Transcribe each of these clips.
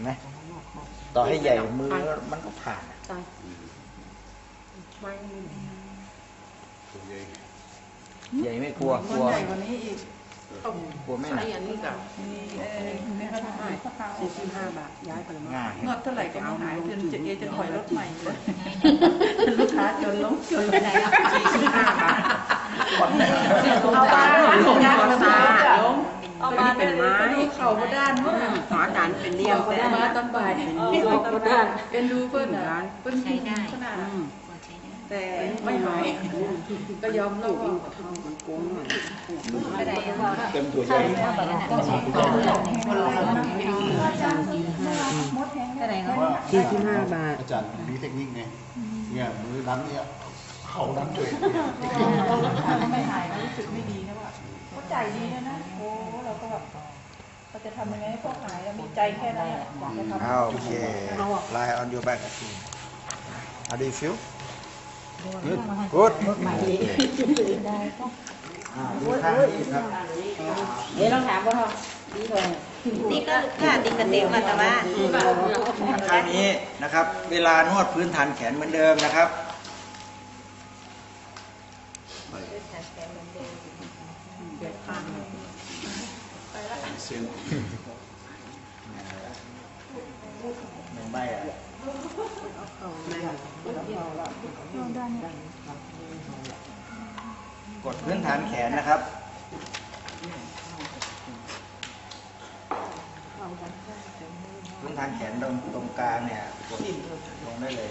ห็นไหมต่อให้ใหญ่มือมันก็ผ่านอะตายไม่ใหญ่ไม่กลัวกลัวใหญ่กว่านี้อีกต้องกลัวไม่หนักใช้อันนี้กับมีเออเนี่ยเขาถ่ายเขาพาอสี่อกสิบห้าบาทย้ายไปแล้วมั้งง่ายนวดเท่าไหร่ก็ไม่หายจนจะเอจะถอยรถใหม่เลยลูกค้าจนล้มจนล้มสี่สิบห้าบาทเอาบ้านลงยัดมามาตาล้มเอา มาเป็นไม้เข่าก็ด้านมากหาจานเป็นเลี่ยมเข่าแต่ก็มาตอนบ่ายเป็นเลี่ยมก็ได้เป็นดูเพื่อนอะเพื่อนขนาดอืมแต่ไม่หายก็ยอมรับว่ามันโกงอะเต็มตัวใหญ่สี่สิบห้าบาทอาจารย์มีเทคนิคไงเนี่ยมือดันเนี่ยเขาดันตัวเองไม่หายก็รู้ สึกไม่ดีนะว่าเขาใจดีนะนะโอ้เราก็แบบเราจะทำยังไงให้พวกหายเรามีใจแค่นั้นแหละอยากจะทำอ้าวโอเค lie on your back how do you feel good good อ่าดูข้างนี้ครับเดี๋ยวเราถามว่าเขาดีเลยนี่ก็ค่าติดกระเต็มมาแต่ว่าข้างนี้นะครับ เวลานวดพื้นฐานแขนเหมือนเดิมนะครับเส้นหนึ่งใบอะกดพื้นฐานแขนนะครับพื้นฐานแขนตรงตรงกลางเนี่ยกดลงได้เลย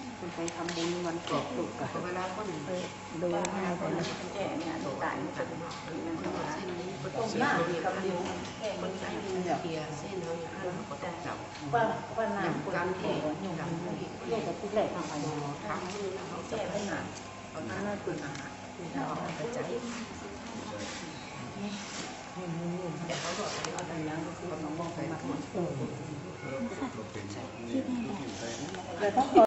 ห้าก่อนตั้งหูก่อนปล่อยสายให้ไปเออลองมาแล้วก็ใส่ว่ามันเปียกก่อนเดี๋ยได้ไปส่งสามสถานเสียวไอ้อันน่ะคุณไปทำบุญวันเกิดลูกกับเวลาคนไปดูให้ไปนแก่เนี่ยตายเนี่ยต้มหน้าดีกับเดียวแก่มันใส่เกียเส้นเขาอย่างนั้นก็ต้องจับว่าว่าน้ำการเทศอยู่กับลูกกับผู้แหลกทางไปทั้งแก่ไม่หนาเอาหน้าคุณอาหารเราไปใจเอาแต่ยังก็คือน้องมองไปมาเป็นแต่ต้อง